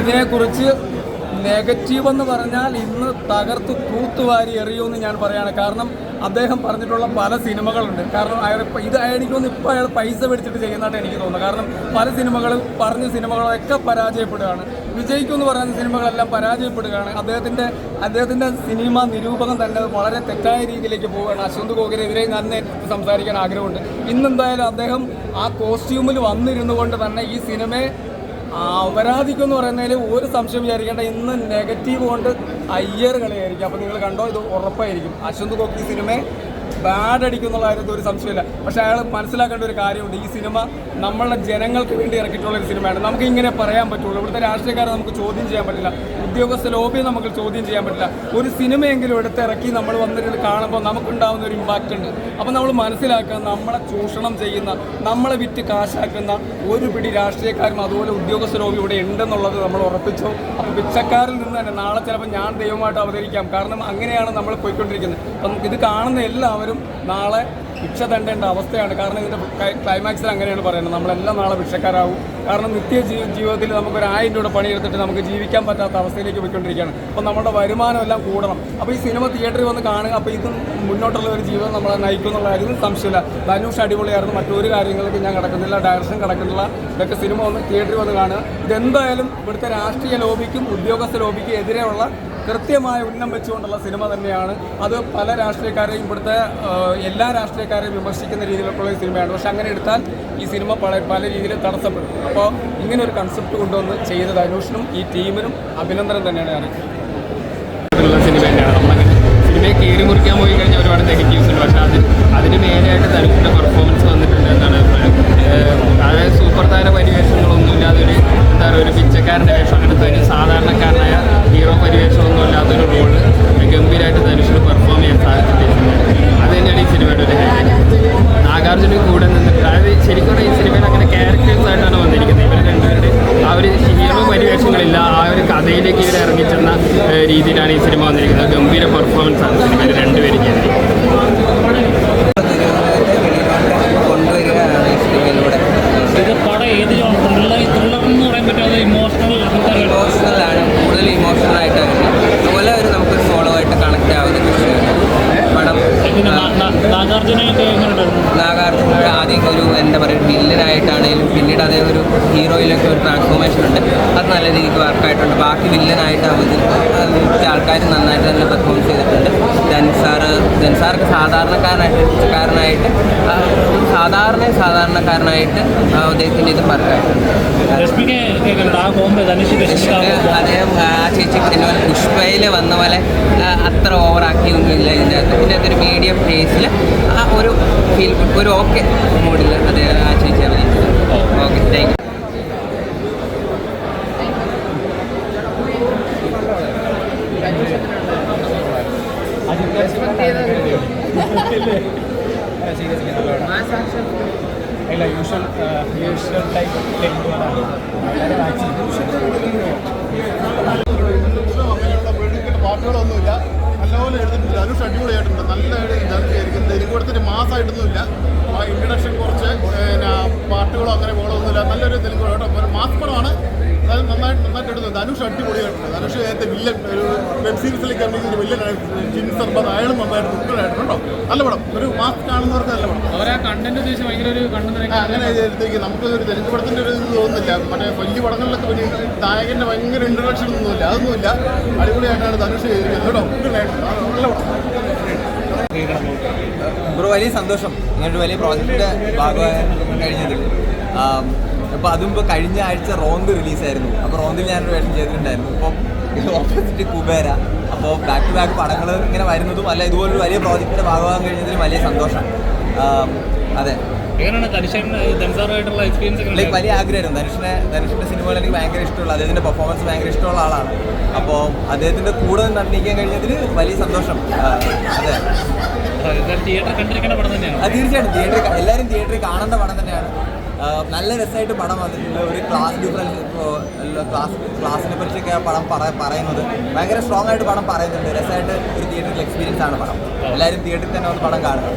ഇതിനെക്കുറിച്ച് നെഗറ്റീവ് എന്ന് പറഞ്ഞാൽ ഇന്ന് തകർത്ത് തൂത്തുവാരി എറിയുമെന്ന് ഞാൻ പറയാണ്. കാരണം അദ്ദേഹം പറഞ്ഞിട്ടുള്ള പല സിനിമകളുണ്ട്. കാരണം അയാൾ ഇത് എനിക്ക് തോന്നുന്നു ഇപ്പോൾ അയാൾ പൈസ മേടിച്ചിട്ട് ചെയ്യുന്നതായിട്ട് എനിക്ക് തോന്നുന്നു. കാരണം പല സിനിമകളും പറഞ്ഞ സിനിമകളൊക്കെ പരാജയപ്പെടുകയാണ്. വിജയിക്കും എന്ന് പറയുന്ന സിനിമകളെല്ലാം പരാജയപ്പെടുകയാണ്. അദ്ദേഹത്തിന്റെ അദ്ദേഹത്തിന്റെ സിനിമ നിരൂപകം തന്നെ വളരെ തെറ്റായ രീതിയിലേക്ക് പോവുകയാണ്. അശ്വന്ത് ഞാൻ നേരിട്ട് സംസാരിക്കാൻ ആഗ്രഹമുണ്ട്. ഇന്നെന്തായാലും അദ്ദേഹം ആ കോസ്റ്റ്യൂമിൽ വന്നിരുന്നു കൊണ്ട് തന്നെ ഈ സിനിമയെ അപരാധിക്കും എന്ന് പറയുന്നതിൽ ഒരു സംശയം വിചാരിക്കേണ്ട. ഇന്ന് നെഗറ്റീവ് കൊണ്ട് അയ്യർ കളിയായിരിക്കും. അപ്പോൾ നിങ്ങൾ കണ്ടോ ഇത് ഉറപ്പായിരിക്കും. അശ്വന്ത് കോക്കി സിനിമയെ ബാഡ് അടിക്കും എന്നുള്ള കാര്യത്തിൽ ഒരു സംശയമില്ല. പക്ഷേ അയാൾ മനസ്സിലാക്കേണ്ട ഒരു കാര്യമുണ്ട്. ഈ സിനിമ നമ്മളുടെ ജനങ്ങൾക്ക് വേണ്ടി ഇറക്കിയിട്ടുള്ള ഒരു സിനിമയാണ്. നമുക്ക് ഇങ്ങനെ പറയാൻ പറ്റുള്ളൂ. ഇവിടുത്തെ രാഷ്ട്രീയക്കാരെ നമുക്ക് ചോദ്യം ചെയ്യാൻ പറ്റില്ല. ഉദ്യോഗസ്ഥ ലോബിയെ നമുക്ക് ചോദ്യം ചെയ്യാൻ പറ്റില്ല. ഒരു സിനിമയെങ്കിലും എടുത്തിറക്കി നമ്മൾ വന്നിട്ട് കാണുമ്പോൾ നമുക്കുണ്ടാകുന്ന ഒരു ഇമ്പാക്റ്റ് ഉണ്ട്. അപ്പോൾ നമ്മൾ മനസ്സിലാക്കുക നമ്മളെ ചൂഷണം ചെയ്യുന്ന നമ്മളെ വിറ്റ് കാശാക്കുന്ന ഒരു പിടി രാഷ്ട്രീയക്കാരും അതുപോലെ ഉദ്യോഗസ്ഥ ലോബി ഇവിടെ ഉണ്ടെന്നുള്ളത് നമ്മൾ ഉറപ്പിച്ചു? അപ്പോൾ പിച്ചക്കാരിൽ നിന്ന് തന്നെ നാളെ ചിലപ്പോൾ ഞാൻ ദൈവമായിട്ട് അവതരിക്കാം. കാരണം അങ്ങനെയാണ് നമ്മൾ പോയിക്കൊണ്ടിരിക്കുന്നത്. അപ്പം ഇത് കാണുന്ന എല്ലാവരും നാളെ ഭിക്ഷ തണ്ടേണ്ട അവസ്ഥയാണ്. കാരണം ഇതിന്റെ ക്ലൈമാക്സിൽ അങ്ങനെയാണ് പറയുന്നത്. നമ്മളെല്ലാം നാളെ ഭിക്ഷക്കാരാവും. കാരണം നിത്യ ജീവിതത്തിൽ നമുക്കൊരു ആയിരം രൂപ പണിയെടുത്തിട്ട് നമുക്ക് ജീവിക്കാൻ പറ്റാത്ത അവസ്ഥയിലേക്ക് പോയിക്കൊണ്ടിരിക്കുകയാണ്. അപ്പോൾ നമ്മുടെ വരുമാനം എല്ലാം കൂടണം. അപ്പോൾ ഈ സിനിമ തിയേറ്ററിൽ വന്ന് കാണുക അപ്പോൾ ഇത് മുന്നോട്ടുള്ള ഒരു ജീവിതം നമ്മളെ നയിക്കും എന്നുള്ള കാര്യത്തിൽ സംശയമില്ല. ധനുഷ് അടിപൊളിയായിരുന്നു. മറ്റൊരു കാര്യങ്ങൾക്ക് ഞാൻ കിടക്കുന്നില്ല. ഡയറക്ഷൻ കിടക്കുന്നില്ല. ഇതൊക്കെ സിനിമ ഒന്ന് തിയേറ്ററിൽ വന്ന് കാണുക. ഇതെന്തായാലും ഇവിടുത്തെ രാഷ്ട്രീയ ലോബിക്കും ഉദ്യോഗസ്ഥ ലോബിക്കും എതിരെയുള്ള കൃത്യമായ ഉന്നം വെച്ചുകൊണ്ടുള്ള സിനിമ തന്നെയാണ്. അത് പല രാഷ്ട്രീയക്കാരെയും ഇവിടുത്തെ എല്ലാ രാഷ്ട്രീയക്കാരെയും വിമർശിക്കുന്ന ഒരു സിനിമയാണ്. പക്ഷെ അങ്ങനെ എടുത്താൽ ഈ സിനിമ പല പല രീതിയിൽ തടസ്സപ്പെടും. അപ്പോൾ ഇങ്ങനെ ഒരു കൺസെപ്റ്റ് കൊണ്ടുവന്ന് ചെയ്തത് അനൂഷിനും ഈ ടീമിനും അഭിനന്ദനം തന്നെയാണ് ഞാൻ സിനിമ തന്നെയാണ്. നമ്മളങ്ങനെ സിനിമയെ കീറി മുറിക്കാൻ പോയി കഴിഞ്ഞാൽ ഒരുപാട് നെഗറ്റീവ്സ് ഉണ്ട്. പക്ഷേ അതിന് അതിന് മേലെയായിട്ട് ധനുഷിന്റെ പെർഫോമൻസ് വന്നിട്ടുണ്ട് എന്നാണ് അതായത് സൂപ്പർ താര പരിവേഷങ്ങളൊന്നുമില്ലാതെ ഒരു എന്താ ഒരു പിച്ചക്കാരന്റെ വേഷം ഒരു സാധാരണക്കാരനായ ഹീറോ പരിവേഷമൊന്നും ഇല്ലാത്തൊരു റോൾ ഗംഭീരമായിട്ട് ധനുഷിന് പെർഫോം ചെയ്യാൻ സാധിച്ചിട്ടുണ്ട്. അത് തന്നെയാണ് ഈ സിനിമയുടെ ഒരു ഹൈലൈറ്റ് നാഗാർജുന കൂടെ നിന്നിട്ട് അതായത് ശരിക്കും ഈ സിനിമയിൽ അങ്ങനെ ക്യാരക്ടേഴ്സ് ആയിട്ടാണ് വന്നിരിക്കുന്നത്. ഇവർ രണ്ടുപേരുടെ ആ ഒരു ഹീറോ പരിവേഷങ്ങളില്ല ആ ഒരു കഥയിലേക്ക് ഇവർ ഇറങ്ങിച്ചെന്ന രീതിയിലാണ് ഈ സിനിമ വന്നിരിക്കുന്നത്. ഗംഭീര പെർഫോമൻസ് ആണ് സിനിമയിൽ രണ്ടുപേരും ചെയ്തിരിക്കുന്നത് കൊണ്ടുവരികയാണ് ഈ സിനിമയിലൂടെ ഇത് പടം ഏത് ത്രില്ലർ ത്രില്ലർ എന്ന് പറയാൻ പറ്റും അത് ഇമോഷണൽ അങ്ങനത്തെ ഒരു- ഇമോഷണലാണ് കൂടുതൽ ഇമോഷണൽ ആയിട്ടാണ് അതുപോലെ ഒരു നമുക്കൊരു ഫോളോ ആയിട്ട് കണക്ട് ആവുന്ന വിഷയമാണ് പടം പിന്നെ നാഗാർജുനയൊക്കെ എങ്ങനെയുണ്ടായിരുന്നു നാഗാർജുനയുടെ ആദ്യം ഒരു എന്താ പറയുക വില്ലനായിട്ടാണെങ്കിലും പിന്നീട് അതേ ഒരു ഹീറോയിലൊക്കെ ഒരു ട്രാൻസ്ഫോർമേഷൻ ഉണ്ട്. അത് നല്ല രീതിക്ക് വർക്കായിട്ടുണ്ട് ബാക്കി വില്ലനായിട്ട് അവതരിച്ച ആൾക്കാർ നന്നായിട്ട് തന്നെ പെർഫോം ചെയ്തിട്ടുണ്ട്. ധൻസാറ് ധൻസാർക്ക് സാധാരണക്കാരനായിട്ട് കാരനായിട്ട് സാധാരണ സാധാരണക്കാരനായിട്ട് അദ്ദേഹത്തിന്റെ ഇത് വർക്കായിട്ടുണ്ട് അദ്ദേഹം ആ ചേച്ചി പിന്നെ പുഷ്പയിൽ വന്ന പോലെ അത്ര ഓവറാക്കിയൊന്നുമില്ല ഇതിന്റെ അകത്ത്. പിന്നെ അതൊരു മീഡിയം ഫേസിൽ ആ ഒരു ഫീൽ ഒരു ഓക്കെ മൂഡിൽ അദ്ദേഹം ആ ചേച്ചി. അഭിനയിച്ചത് ഓക്കെ താങ്ക് യു ഇല്ല യൂഷ്വൽ യൂഷ്വൽ ടൈപ്പ് പാട്ടുകളൊന്നുമില്ല നല്ലപോലെ എഴുതിയിട്ടുണ്ട് അനുഷ് അടിപൊളിയായിട്ടുണ്ട് നല്ല ധനുഷായിരിക്കുന്നത് തെരുവ് കൊടുത്തിട്ട് മാസമായിട്ടൊന്നുമില്ല പാട്ടുകളോ അങ്ങനെ പോകളൊന്നുമില്ല നല്ലൊരു തെലുങ്ക് കേട്ടോ. ഒരു മാസ് പടമാണ് അത് നന്നായിട്ട് നന്നായിട്ട് എടുത്തത് ധനുഷ് അടിപൊളിയായിട്ടുണ്ട്. ധനുഷ് നേരത്തെ വില്ലൻ ഒരു വെബ് സീരീസിലേക്ക് ഇറങ്ങിയ ഒരു വില്ലൻ ജിൻ സർബത്ത് അയാളും നന്നായിട്ട് ഉത്തരമായിട്ടുണ്ട് കേട്ടോ. നല്ല പടം. ഒരു മാസ് കാണുന്നവർക്ക് നല്ല പടം. അങ്ങനെ ചെയ്തിടത്തേക്ക് നമുക്ക് ഒരു തെലുങ്ക് പടത്തിന്റെ ഒരു ഇത് തോന്നുന്നില്ല. മറ്റേ വലിയ പടങ്ങളിലൊക്കെ വലിയ നായകന്റെ ഭയങ്കര ഇൻട്രഡക്ഷൻ ഒന്നുമില്ല അതൊന്നുമില്ല. അടിപൊളിയായിട്ടാണ് ധനുഷ് ചെയ്തിരിക്കുന്നത് കേട്ടോ. ഉഗ്രനായിട്ട്. നല്ല പടം. ബ്രോ വലിയ സന്തോഷം. ഇങ്ങനൊരു വലിയ പ്രോജക്റ്റിന്റെ ഭാഗമായി കഴിഞ്ഞതിൽ. അപ്പോൾ അതും ഇപ്പോൾ കഴിഞ്ഞ ആഴ്ച റോന്ത് റിലീസായിരുന്നു. അപ്പോൾ റോന്തിൽ ഞാനൊരു വേഷം ചെയ്തിട്ടുണ്ടായിരുന്നു. ഇപ്പം ഇത് ഓപ്പോസിറ്റ് കുബേര. അപ്പോൾ ബാക്ക് ടു ബാക്ക് പടങ്ങൾ ഇങ്ങനെ വരുന്നതും അല്ല ഇതുപോലൊരു വലിയ പ്രോജക്റ്റിന്റെ ഭാഗമാകാൻ കഴിഞ്ഞതിൽ വലിയ സന്തോഷം. അതെ. എക്സ്പീരിയൻസ് ലൈക്ക് വലിയ ആഗ്രഹമായിരുന്നു. ധനുഷിനെ ധനുഷിന്റെ സിനിമകൾ എനിക്ക് ഭയങ്കര ഇഷ്ടമുള്ള അദ്ദേഹത്തിന്റെ പെർഫോമൻസ് ഭയങ്കര ഇഷ്ടമുള്ള ആളാണ്. അപ്പോൾ അദ്ദേഹത്തിന്റെ കൂടെ അഭിനയിക്കാൻ കഴിഞ്ഞതിൽ വലിയ സന്തോഷം. അതെ. തീയേറ്ററിൽ കണ്ടിരിക്കേണ്ട പടം തന്നെയാണ്? തീർച്ചയായിട്ടും. തിയേറ്ററിൽ എല്ലാവരും തിയേറ്ററിൽ കാണേണ്ട പടം തന്നെയാണ്. നല്ല രസമായിട്ട് പടം വന്നിട്ടുണ്ട്. ഒരു ക്ലാസ് ഡിഫറൻസ് ഇപ്പോൾ ക്ലാസ് ക്ലാസ്സിനെ പറ്റിയൊക്കെ ആ പടം പറ പറയുന്നത് ഭയങ്കര സ്ട്രോങ് ആയിട്ട് പടം പറയുന്നുണ്ട്. രസമായിട്ട് ഒരു തിയേറ്ററിൽ എക്സ്പീരിയൻസ് ആണ് പടം. എല്ലാവരും തിയേറ്ററിൽ തന്നെ ഒന്ന് പടം കാണുക.